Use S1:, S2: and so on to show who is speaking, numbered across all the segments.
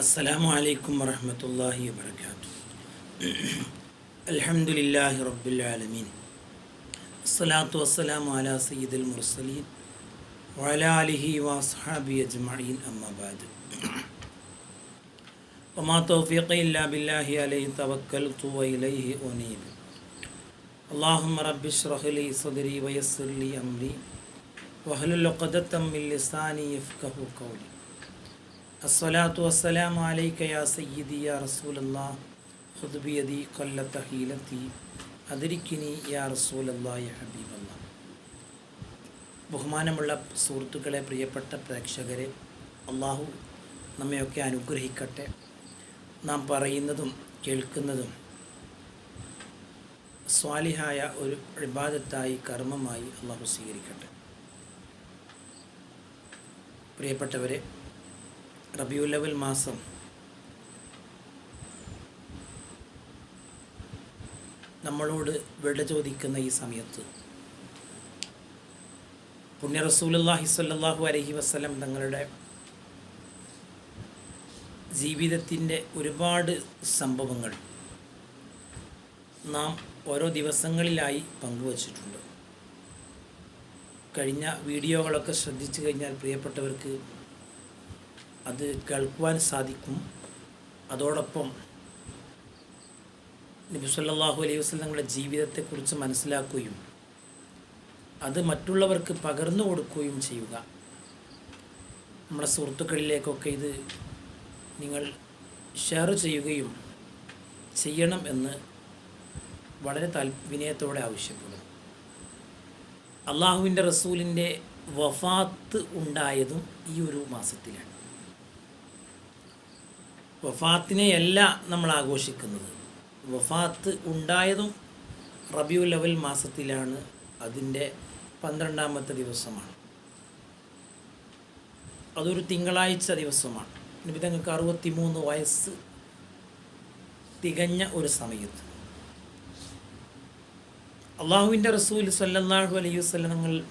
S1: السلام عليكم ورحمة الله وبركاته. الحمد لله رب العالمين الصلاة والسلام على سيد المرسلين وعلى آله وأصحابه أجمعين أما بعد. وما توفيقي إلا بالله عليه توكلت وإليه أنيب اللهم رب اشرح لي صدري ويسر لي أمري واحلل عقدة من لساني يفقه قولي അസ്സലാത്തു വസ്സലാം അലൈക്ക യാ സയ്യിദി യാ റസൂലല്ലാ ഹുദ്ബിയതി കൊല്ലത്ത ഹീലത്തി അതിരിക്കിനി യാ റസൂലല്ലാ യ ബഹുമാനമുള്ള സുഹൃത്തുക്കളെ പ്രിയപ്പെട്ട പ്രേക്ഷകരെ അള്ളാഹു നമ്മയൊക്കെ അനുഗ്രഹിക്കട്ടെ. നാം പറയുന്നതും കേൾക്കുന്നതും സ്വാലിഹായ ഒരു വിഭാഗത്തായി കർമ്മമായി അള്ളാഹു സ്വീകരിക്കട്ടെ. പ്രിയപ്പെട്ടവരെ റബിയുല്ലവൽ മാസം. നമ്മളോട് വിട ചോദിക്കുന്ന ഈ സമയത്ത്. പുണ്യ റസൂലല്ലാഹി സ്വല്ലല്ലാഹു അലഹി വസ്ലം തങ്ങളുടെ ജീവിതത്തിന്റെ ഒരുപാട് സംഭവങ്ങൾ നാം ഓരോ ദിവസങ്ങളിലായി പങ്കുവച്ചിട്ടുണ്ട്. കഴിഞ്ഞ വീഡിയോകളൊക്കെ ശ്രദ്ധിച്ചു കഴിഞ്ഞാൽ പ്രിയപ്പെട്ടവർക്ക് അത് കേൾക്കുവാൻ സാധിക്കും. അതോടൊപ്പം നബി സല്ലല്ലാഹു അലൈഹി വസല്ലമയുടെ ജീവിതത്തെക്കുറിച്ച് മനസ്സിലാക്കുകയും അത് മറ്റുള്ളവർക്ക് പകർന്നു കൊടുക്കുകയും ചെയ്യുക. നമ്മുടെ സുഹൃത്തുക്കളിലേക്കൊക്കെ ഇത് നിങ്ങൾ ഷെയർ ചെയ്യുകയും ചെയ്യണം എന്ന് വളരെ താൽ വിനയത്തോടെ ആവശ്യപ്പെടുന്നു. അള്ളാഹുവിന്റെ റസൂലിന്റെ വഫാത്ത് ഉണ്ടായതും ഈ ഒരു മാസത്തിലാണ്. വഫാത്തിനെയല്ല നമ്മൾ ആഘോഷിക്കുന്നത്. വഫാത്ത് ഉണ്ടായതും റബിയു ലെവൽ മാസത്തിലാണ് അതിന്റെ പന്ത്രണ്ടാമത്തെ ദിവസമാണ്. അതൊരു തിങ്കളാഴ്ച ദിവസമാണ്. നിബിതങ്ങൾക്ക് അറുപത്തി മൂന്ന് വയസ്സ് തികഞ്ഞ ഒരു സമയത്ത്. അള്ളാഹുവിന്റെ റസൂൽ സല്ലല്ലാഹു അലൈഹി വസല്ലങ്ങൾ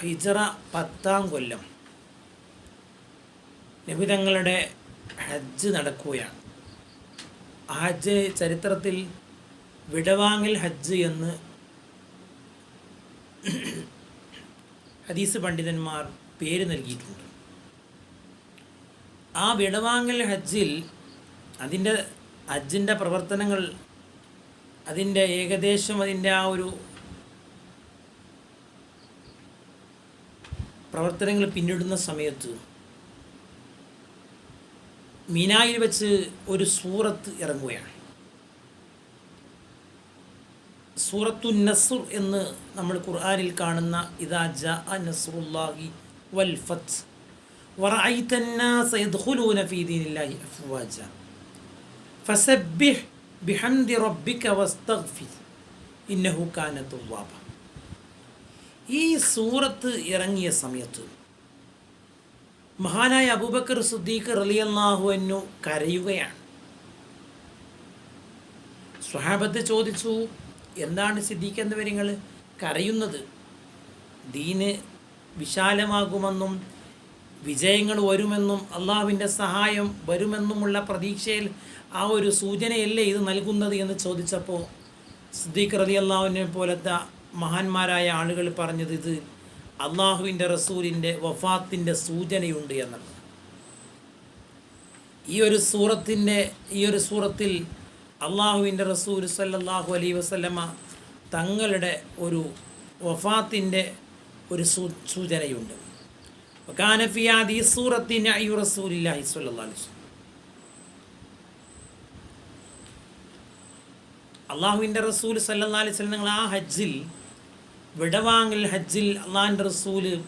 S1: ഹിജറ പത്താം കൊല്ലം നിബിതങ്ങളുടെ ഹജ്ജ് നടക്കുകയാണ്. ഹജ്ജ് ചരിത്രത്തിൽ വിടവാങ്ങൽ ഹജ്ജ് എന്ന് ഹദീസ് പണ്ഡിതന്മാർ പേര് നൽകിയിട്ടുണ്ട്. ആ വിടവാങ്ങൽ ഹജ്ജിൽ അതിന്റെ ഹജ്ജിന്റെ പ്രവർത്തനങ്ങൾ അതിന്റെ ഏകദേശം അതിന്റെ ആ ഒരു പ്രവർത്തനങ്ങൾ പിന്നിടുന്ന സമയത്ത് മിനായിൽ വെച്ച് ഒരു സൂറത്ത് ഇറങ്ങുകയാണ്. സൂറത്തു നസുർ എന്ന് നമ്മൾ ഖുർആാനിൽ കാണുന്ന ഇതാ ജാ നസുറുല്ലാഹി വൽ ഫത്ത്. ഈ സൂറത്ത് ഇറങ്ങിയ സമയത്ത് മഹാനായ അബൂബക്കർ സുദ്ദീഖ് റലിയല്ലാഹു എന്നു കരയുകയാണ്. സ്വഹാബത്ത് ചോദിച്ചു എന്താണ് സിദ്ദീഖ് എന്നിവരിങ്ങൾ കരയുന്നത്. ദീന് വിശാലമാകുമെന്നും വിജയങ്ങൾ വരുമെന്നും അള്ളാഹുവിന്റെ സഹായം വരുമെന്നുമുള്ള പ്രതീക്ഷയിൽ ആ ഒരു സൂചനയല്ലേ ഇത് നൽകുന്നത്? എന്ന് ചോദിച്ചപ്പോൾ സിദ്ദീഖ് റലി അള്ളാഹുവിനെ പോലത്തെ മഹാന്മാരായ ആളുകൾ പറഞ്ഞത് ഇത് അള്ളാഹുവിന്റെ റസൂലിന്റെ വഫാത്തിന്റെ സൂചനയുണ്ട് എന്നുള്ളത്. ഈ ഒരു സൂറത്തിന്റെ ഈ ഒരു സൂറത്തിൽ അള്ളാഹുവിന്റെ റസൂൽ സല്ലാഹു അലൈ വസല്ലമ തങ്ങളുടെ ഒരു വഫാത്തിന്റെ ഒരു സൂചനയുണ്ട്. കാനഫിയാദി സൂറത്തിന് അയ്യു റസൂലില്ലാഹി സല്ലാ അലൈഹി അള്ളാഹുവിന്റെ റസൂൽ സല്ലാ അലൈഹി നിങ്ങൾ ആ ഹജ്ജിൽ വിടവാങ്ങൽ ഹജ്ജിൽ അള്ളാന്റെ റസൂൽ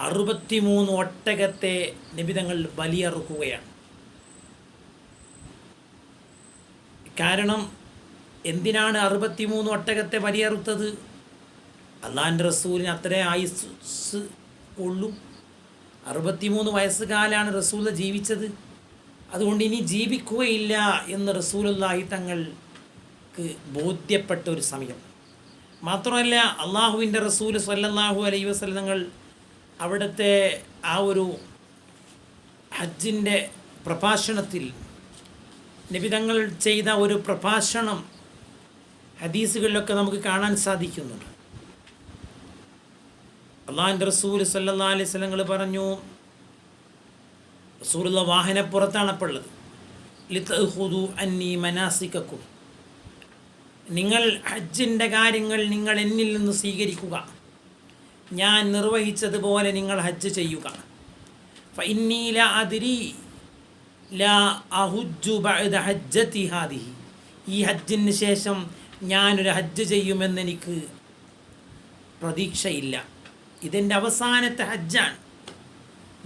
S1: അറുപത്തിമൂന്ന് ഒട്ടകത്തെ നിബിതങ്ങൾ ബലിയറുക്കുകയാണ്. കാരണം എന്തിനാണ് അറുപത്തിമൂന്ന് ഒട്ടകത്തെ ബലിയറുത്തത്? അള്ളാന്റെ റസൂലിന് അത്രേ ആയുസ് ഉള്ളൂ. അറുപത്തിമൂന്ന് വയസ്സുകാലാണ് റസൂൽ ജീവിച്ചത്. അതുകൊണ്ട് ഇനി ജീവിക്കുകയില്ല എന്ന് റസൂലുള്ളാഹി തങ്ങൾക്ക് ബോധ്യപ്പെട്ട ഒരു സമയം. മാത്രമല്ല അള്ളാഹുവിന്റെ റസൂൽ സല്ലല്ലാഹു അലൈ വസല്ലങ്ങൾ അവിടുത്തെ ആ ഒരു ഹജ്ജിന്റെ പ്രഭാഷണത്തിൽ നിബിതങ്ങൾ ചെയ്ത ഒരു പ്രഭാഷണം ഹദീസുകളിലൊക്കെ നമുക്ക് കാണാൻ സാധിക്കുന്നുണ്ട്. അള്ളാഹിന്റെ റസൂൽ സല്ലാ അലൈഹി സ്വലങ്ങൾ പറഞ്ഞു റസൂലുള്ള വാഹനപ്പുറത്താണ് അപ്പോൾ ഉള്ളത് ലിത്തഹുദു അന്നി മനാസിക്കും നിങ്ങൾ ഹജ്ജിന്റെ കാര്യങ്ങൾ നിങ്ങൾ എന്നിൽ നിന്ന് സ്വീകരിക്കുക. ഞാൻ നിർവഹിച്ചതുപോലെ നിങ്ങൾ ഹജ്ജ് ചെയ്യുക. ഫൈന്നീല അതിരി ലാ അഹുജു ഹജ്ജത്തി ഹാദിഹി. ഈ ഹജ്ജിന് ശേഷം ഞാനൊരു ഹജ്ജ് ചെയ്യുമെന്ന് എനിക്ക് പ്രതീക്ഷയില്ല. ഇതെന്റെ അവസാനത്തെ ഹജ്ജാണ്.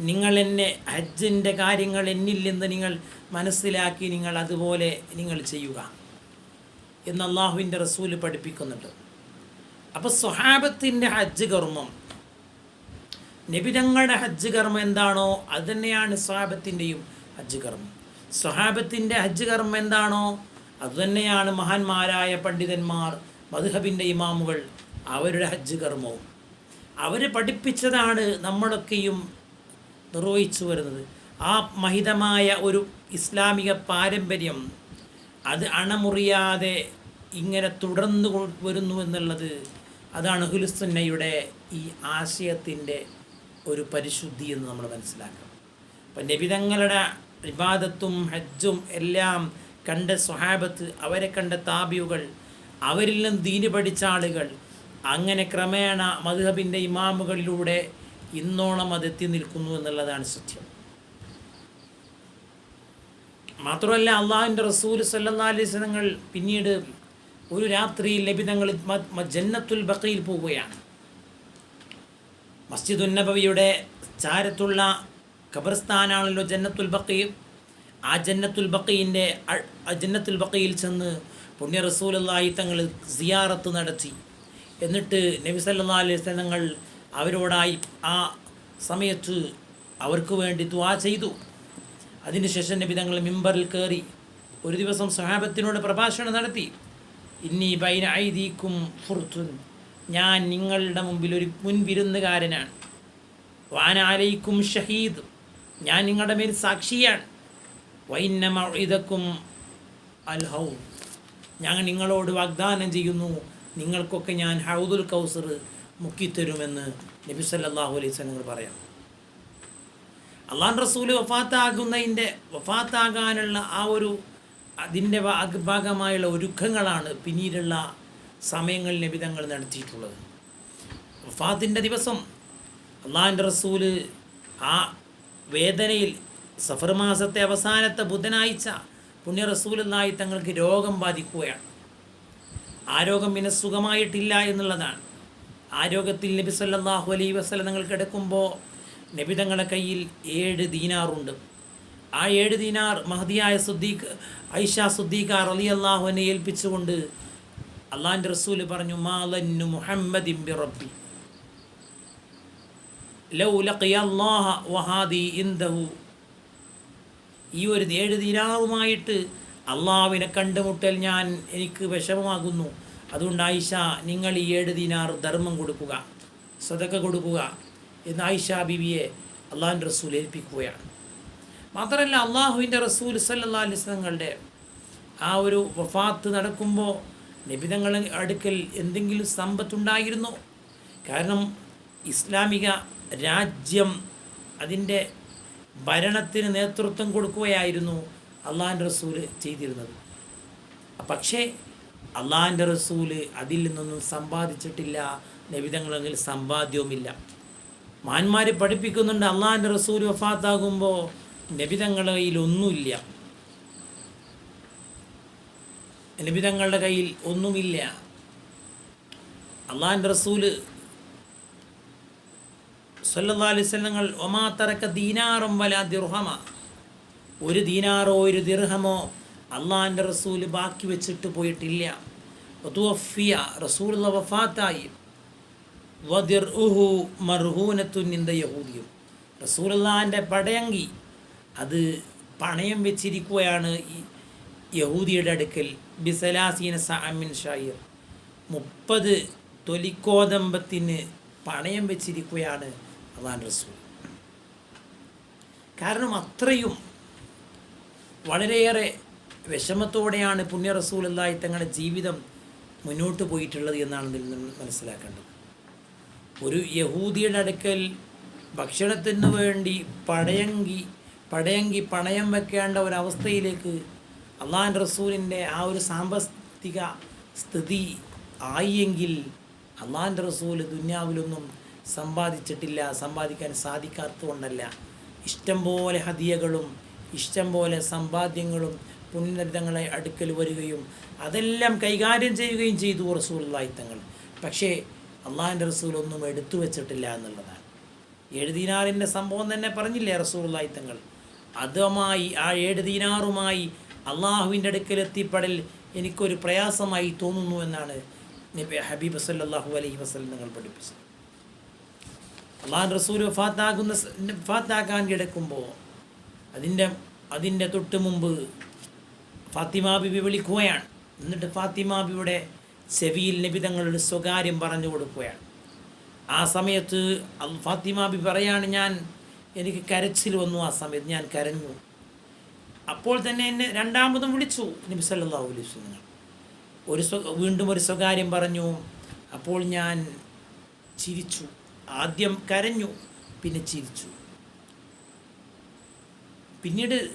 S1: നിങ്ങൾ എന്നെ ഹജ്ജിന്റെ കാര്യങ്ങൾ എന്നിൽ നിന്ന് നിങ്ങൾ മനസ്സിലാക്കി നിങ്ങൾ അതുപോലെ നിങ്ങൾ ചെയ്യുക. എന്ന് അള്ളാഹുവിന്റെ റസൂൽ പഠിപ്പിക്കുന്നുണ്ട്. അപ്പോൾ സ്വഹാബത്തിന്റെ ഹജ്ജ് കർമ്മം നബിതങ്ങളുടെ ഹജ്ജ് കർമ്മം എന്താണോ അത് തന്നെയാണ് സ്വഹാബത്തിന്റെയും ഹജ്ജ് കർമ്മം. സ്വഹാബത്തിന്റെ ഹജ്ജ് കർമ്മം എന്താണോ അതുതന്നെയാണ് മഹാന്മാരായ പണ്ഡിതന്മാർ മധുഹബിന്റെ ഇമാമുകൾ അവരുടെ ഹജ്ജ് കർമ്മവും. അവർ പഠിപ്പിച്ചതാണ് നമ്മളൊക്കെയും നിർവഹിച്ചു വരുന്നത്. ആ മഹിതമായ ഒരു ഇസ്ലാമിക പാരമ്പര്യം അത് അണമുറിയാതെ ഇങ്ങനെ തുടർന്നു വരുന്നു എന്നുള്ളത് അതാണ് ഹുലുസുന്നയുടെ ഈ ആശയത്തിന്റെ ഒരു പരിശുദ്ധി എന്ന് നമ്മൾ മനസ്സിലാക്കണം. അപ്പം നബിതങ്ങളുടെ വിവാദത്തും ഹജ്ജും എല്ലാം കണ്ട സ്വഹാബത്ത് അവരെ കണ്ട താബിയുകൾ അവരിൽ നിന്ന് ദീന് പഠിച്ച ആളുകൾ അങ്ങനെ ക്രമേണ മധുഹബിന്റെ ഇമാമുകളിലൂടെ ഇന്നോളം അതെത്തി നിൽക്കുന്നു എന്നുള്ളതാണ് സത്യം. മാത്രമല്ല അള്ളാഹുവിന്റെ റസൂൽ സല്ലാ അലൈസ്ലങ്ങൾ പിന്നീട് ഒരു രാത്രിയിൽ ലഭിതങ്ങൾ ജന്നത്തുൽ ബക്കയിൽ പോവുകയാണ്. മസ്ജിദ് ഉന്നബവിയുടെ ചാരത്തുള്ള ഖബർസ്ഥാനാണല്ലോ ജന്നത്തുൽ ബക്കയും ആ ജന്നത്തുൽ ബക്കയിന്റെ ജന്നത്തുൽ ബക്കയിൽ ചെന്ന് പുണ്യ റസൂലല്ലായി തങ്ങൾ സിയാറത്ത് നടത്തി. എന്നിട്ട് നബി സല്ലാ അലൈഹി സ്വലങ്ങൾ അവരോടായി ആ സമയത്ത് അവർക്ക് വേണ്ടി ദ്വാ ചെയ്തു. അതിനുശേഷം നബി തങ്ങൾ മിമ്പറിൽ കയറി ഒരു ദിവസം സഹാബത്തിനോട് പ്രഭാഷണം നടത്തി. ഇന്നീ ബൈന ഐദീക്കും ഫുർത്തുൻ. ഞാൻ നിങ്ങളുടെ മുമ്പിൽ ഒരു മുൻവിരുന്നുകാരനാണ്. വാനാലയിക്കും ഷഹീദ്. ഞാൻ നിങ്ങളുടെ മേൽ സാക്ഷിയാണ്. വൈന്നമ ഇതക്കും അൽ ഹൗ ഞാൻ നിങ്ങളോട് വാഗ്ദാനം ചെയ്യുന്നു. നിങ്ങൾക്കൊക്കെ ഞാൻ ഹൗദുൽ കൗസർ മുക്കിത്തരുമെന്ന് നബി സല്ലാഹു അലൈഹി നിങ്ങൾ പറയാം അള്ളാൻ റസൂൽ വഫാത്താകുന്നതിന്റെ വഫാത്താകാനുള്ള ആ ഒരു അതിന്റെ ഭാഗമായുള്ള ഒരുക്കങ്ങളാണ് പിന്നീടുള്ള സമയങ്ങളിൽ ലഭിതങ്ങൾ നടത്തിയിട്ടുള്ളത്. വഫാത്തിന്റെ ദിവസം അള്ളാഹിന്റെ റസൂൽ ആ വേദനയിൽ സഫർ മാസത്തെ അവസാനത്തെ ബുധനാഴ്ച പുണ്യ റസൂലായി തങ്ങൾക്ക് രോഗം ബാധിക്കുകയാണ്. ആ രോഗം പിന്നെ സുഖമായിട്ടില്ല എന്നുള്ളതാണ്. ആ രോഗത്തിൽ നബി സല്ലാഹു അലൈ വസ്ലം നിങ്ങൾ കിടക്കുമ്പോൾ നബി തങ്ങളുടെ കയ്യിൽ ഏഴ് ദീനാറുണ്ട്. ആ ഏഴ് ദീനാർ മഹദിയായ സുദ്ദീഖ് ഐഷ സുദ്ദീഖ അലി അള്ളാഹുവിനെ ഏൽപ്പിച്ചുകൊണ്ട് അള്ളാഹിന്റെ റസൂൽ പറഞ്ഞു മാലന്നു മുഹമ്മദ് റബ്ബി ലൗ വഹാദി ഈ ഒരു ഏഴ് ദിനാറുമായിട്ട് അള്ളാഹുവിനെ കണ്ടുമുട്ടൽ ഞാൻ എനിക്ക് വിഷമമാകുന്നു. അതുകൊണ്ട് ആയിഷ നിങ്ങൾ ഈ ഏഴ് ദിനാർ ധർമ്മം കൊടുക്കുക സ്വതക്ക കൊടുക്കുക. എന്ന് ആയിഷ ബിബിയെ അള്ളാഹുവിന്റെ റസൂൽ ഏൽപ്പിക്കുകയാണ്. മാത്രമല്ല അള്ളാഹുവിന്റെ റസൂൽ സല്ലാ അലിസ്ലങ്ങളുടെ ആ ഒരു വഫാത്ത് നടക്കുമ്പോൾ നിബിതങ്ങൾ അടുക്കൽ എന്തെങ്കിലും സമ്പത്തുണ്ടായിരുന്നു? കാരണം ഇസ്ലാമിക രാജ്യം അതിന്റെ ഭരണത്തിന് നേതൃത്വം കൊടുക്കുകയായിരുന്നു അള്ളാഹിന്റെ റസൂൽ ചെയ്തിരുന്നത്. പക്ഷേ അള്ളാഹിന്റെ റസൂൽ അതിൽ നിന്നൊന്നും സമ്പാദിച്ചിട്ടില്ല നിബിതങ്ങളെങ്കിൽ സമ്പാദ്യവുമില്ല. മാന്മാർ പഠിപ്പിക്കുന്നുണ്ട് അള്ളാഹിന്റെ റസൂൽ വഫാത്താകുമ്പോൾ നബിതങ്ങളുടെ കയ്യിൽ ഒന്നുമില്ല. നബിതങ്ങളുടെ കയ്യിൽ ഒന്നുമില്ല. അള്ളാഹിന്റെ റസൂൽ സല്ലല്ലാ അലിസ്ലങ്ങൾ ഒമാ തറക്ക ദീനാറും വല ദിർഹമ. ഒരു ദീനാറോ ഒരു ദിർഹമോ അള്ളാഹിന്റെ റസൂൽ ബാക്കി വെച്ചിട്ട് പോയിട്ടില്ല. റസൂൽ വഫാത്തായി. വദിർ ഉഹു മർഹൂനത്തുനിന്ത യഹൂദിയും. റസൂലുള്ളാഹിന്റെ പടയങ്കി അത് പണയം വെച്ചിരിക്കുകയാണ് ഈ യഹൂദിയുടെ അടുക്കൽ. ബിസലാസീന സഅമിൻ ഷായിർ മുപ്പത് തൊലിക്കോതമ്പത്തിന് പണയം വെച്ചിരിക്കുകയാണ് അള്ളാൻ റസൂൽ. കാരണം അത്രയും വളരെയേറെ വിഷമത്തോടെയാണ് പുണ്യ റസൂലല്ലായി തങ്ങളുടെ ജീവിതം മുന്നോട്ട് പോയിട്ടുള്ളത് എന്നാണ് ഇതിൽ നിന്ന് മനസ്സിലാക്കേണ്ടത്. ഒരു യഹൂദിയുടെ അടുക്കൽ ഭക്ഷണത്തിന് വേണ്ടി പടയങ്കി പടയങ്കി പണയം വെക്കേണ്ട ഒരവസ്ഥയിലേക്ക് അള്ളാൻ റസൂലിന്റെ ആ ഒരു സാമ്പത്തിക സ്ഥിതി ആയെങ്കിൽ അള്ളാൻ റസൂൽ ദുന്യാവിലൊന്നും സമ്പാദിച്ചിട്ടില്ല സമ്പാദിക്കാൻ സാധിക്കാത്തതുകൊണ്ടല്ല. ഇഷ്ടം പോലെ ഹതിയകളും ഇഷ്ടം പോലെ സമ്പാദ്യങ്ങളും പുണ്യതങ്ങളെ അടുക്കൽ വരികയും അതെല്ലാം കൈകാര്യം ചെയ്യുകയും ചെയ്തു റസൂൽ തങ്ങൾ. പക്ഷേ അള്ളാഹിന്റെ റസൂൽ ഒന്നും എടുത്തു വെച്ചിട്ടില്ല എന്നുള്ളതാണ്. ഏഴ് ദീനാറിന്റെ സംഭവം തന്നെ പറഞ്ഞില്ലേ റസൂൽ തങ്ങൾ? അതുമായി ആ ഏഴ് ദീനാറുമായി അള്ളാഹുവിന്റെ അടുക്കൽ എത്തിപ്പെടൽ എനിക്കൊരു പ്രയാസമായി തോന്നുന്നു എന്നാണ് ഹബീബ് സല്ലാഹു അലൈഹി വസ്ലം നിങ്ങൾ പഠിപ്പിച്ചത്. അള്ളാഹ് റസൂൽ ഫാത്താക്കുന്ന ഫാത്താക്കാൻ കിടക്കുമ്പോൾ അതിന്റെ അതിന്റെ തൊട്ട് മുമ്പ് ഫാത്തിമ ബിബി വിളിക്കുകയാണ്. എന്നിട്ട് ഫാത്തിമ ബിയുടെ ചെവിയിൽ നിബിതങ്ങളുടെ സ്വകാര്യം പറഞ്ഞു കൊടുക്കുകയാണ്. ആ സമയത്ത് ഫാത്തിമ ബി പറയാണ് ഞാൻ എനിക്ക് കരച്ചിൽ വന്നു ആ സമയത്ത് ഞാൻ കരഞ്ഞു. അപ്പോൾ തന്നെ എന്നെ രണ്ടാമതും വിളിച്ചു നബി സല്ലാ നിങ്ങൾ ഒരു വീണ്ടും ഒരു സ്വകാര്യം പറഞ്ഞു. അപ്പോൾ ഞാൻ ചിരിച്ചു. ആദ്യം കരഞ്ഞു പിന്നെ ചിരിച്ചു. പിന്നീട്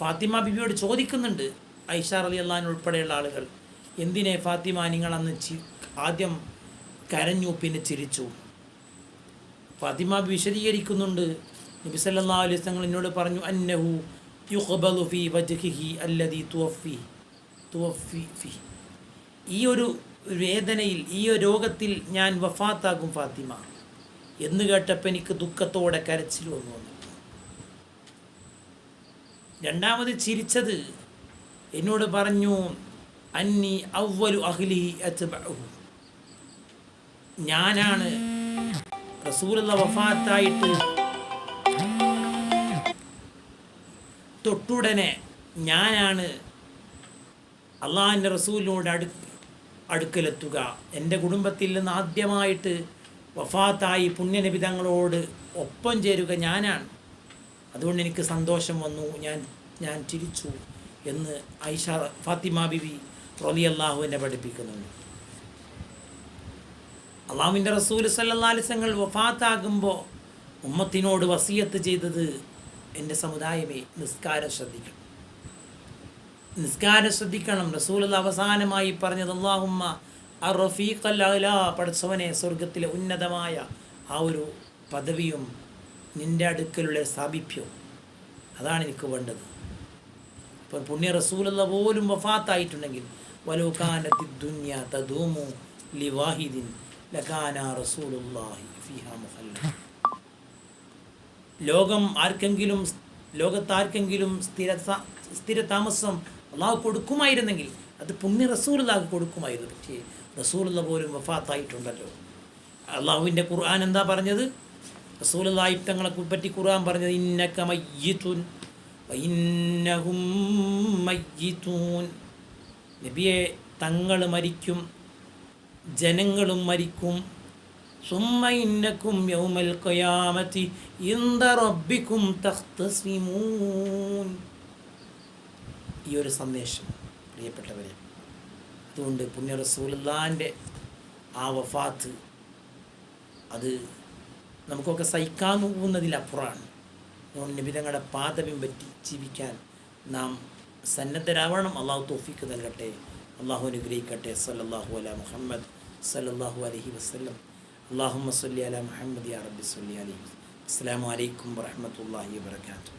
S1: ഫാത്തിമ ബിബിയോട് ചോദിക്കുന്നുണ്ട് ഐഷാർ അലി അള്ളഹാൻ ഉൾപ്പെടെയുള്ള ആളുകൾ എന്തിനെ ഫാത്തിമ നിങ്ങൾ അന്ന് ചി ആദ്യം കരഞ്ഞു പിന്നെ ചിരിച്ചു? ഫാത്തിമ വിശദീകരിക്കുന്നുണ്ട്. നബി സല്ലാ അലൈഹി തങ്ങൾ എന്നോട് പറഞ്ഞു അന്നഹു യുഖബലു ഫി വജ്ഹിഹി അല്ലദി തുവഫി തുവഫി ഫി ഈ ഒരു വേദനയിൽ ഈ ഒരു രോഗത്തിൽ ഞാൻ വഫാത്താകും ഫാത്തിമ. എന്ന് കേട്ടപ്പോൾ എനിക്ക് ദുഃഖത്തോടെ കരച്ചിൽ വന്നു വന്നു. രണ്ടാമത് ചിരിച്ചത് എന്നോട് പറഞ്ഞു അന്നി അവലു അഹ്ലി അത്ബഅഹു. ഞാനാണ് റസൂലുള്ള വഫാത്തായിട്ട് തൊട്ടുടനെ ഞാനാണ് അള്ളാഹിന്റെ റസൂലിനോട് അടു അടുക്കലെത്തുക. എന്റെ കുടുംബത്തിൽ നിന്ന് ആദ്യമായിട്ട് വഫാത്തായി പുണ്യനിബിതങ്ങളോട് ഒപ്പം ചേരുക ഞാനാണ്. അതുകൊണ്ട് എനിക്ക് സന്തോഷം വന്നു. ഞാൻ ഞാൻ ചിരിച്ചു എന്ന് ഐഷ ഫാത്തിമ ബിബി റലി അള്ളാഹുവിനെ പഠിപ്പിക്കുന്നുണ്ട്. അള്ളാഹുവിന്റെ റസൂൽ സല്ലാലിസങ്ങൾ വഫാത്താകുമ്പോൾ ഉമ്മത്തിനോട് വസീയത്ത് ചെയ്തത് എന്റെ സമുദായമേ നിസ്കാരം ശ്രദ്ധിക്കണം. നിസ്കാരം ശ്രദ്ധിക്കണം. റസൂൽ അവസാനമായി പറഞ്ഞത് അള്ളാഹുമ്മ ആ അറഫീഖല്ല പഠിച്ചവനെ സ്വർഗത്തിലെ ഉന്നതമായ ആ ഒരു പദവിയും നിന്റെ അടുക്കലുള്ള സാമീപ്യവും അതാണ് എനിക്ക് വേണ്ടത്. ഇപ്പോൾ പുണ്യ റസൂലുള്ള പോലും വഫാത്തായിട്ടുണ്ടെങ്കിൽ വലോകാനത്തി ദുന്യ തദൂമു ലിവാഹിദിൻ ലകാന റസൂലുള്ളാഹി ഫിഹ മുഹല്ല ലോകം ആർക്കെങ്കിലും ലോകത്താർക്കെങ്കിലും സ്ഥിര സ്ഥിര താമസം അള്ളാഹു കൊടുക്കുമായിരുന്നെങ്കിൽ അത് പുണ്യ റസൂലുള്ളാഹ് കൊടുക്കുമായിരുന്നു. പക്ഷേ റസൂലുള്ള പോലും വഫാത്തായിട്ടുണ്ടല്ലോ. അള്ളാഹുവിന്റെ ഖുർആൻ എന്താ പറഞ്ഞത്? റസൂലുള്ളാഹി തങ്ങളെ പറ്റി ഖുർആൻ പറഞ്ഞത് ഇന്നക മയ്യിത്തുൻ വഇന്നഹും മയ്യിത്തൂൻ നബിയെ തങ്ങൾ മരിക്കും ജനങ്ങളും മരിക്കും. സുമ്മ യൗമൽ ഖയാമത്തി ഇന്ദ റബ്ബിക്കും തഖ്തസിമൂൻ. ഈ ഒരു സന്ദേശം പ്രിയപ്പെട്ടവരെ അതുകൊണ്ട് പുണ്യ റസൂലുള്ളാന്റെ ആ വഫാത്ത് അത് നമുക്കൊക്കെ സഹിക്കാൻ പോകുന്നതിലപ്പുറമാണ്. നിബിതങ്ങളുടെ പാതവിം പറ്റി ജീവിക്കാൻ നാം സന്നദ്ധരാവണം. അള്ളാഹു തോഫിക്ക് നൽകട്ടെ. അള്ളാഹു അനുഗ്രഹിക്കട്ടെ. സല്ലാഹു അല മുഹമ്മദ് സല്ലാഹു അലഹി വസ്ലം അള്ളാഹു സല്ലി അല മുഹമ്മദ് യാ റബ്ബി സല്ലി അലഹി അസ്സാം വലൈക്കും വാഹമത്തല്ലാഹി വാത്തു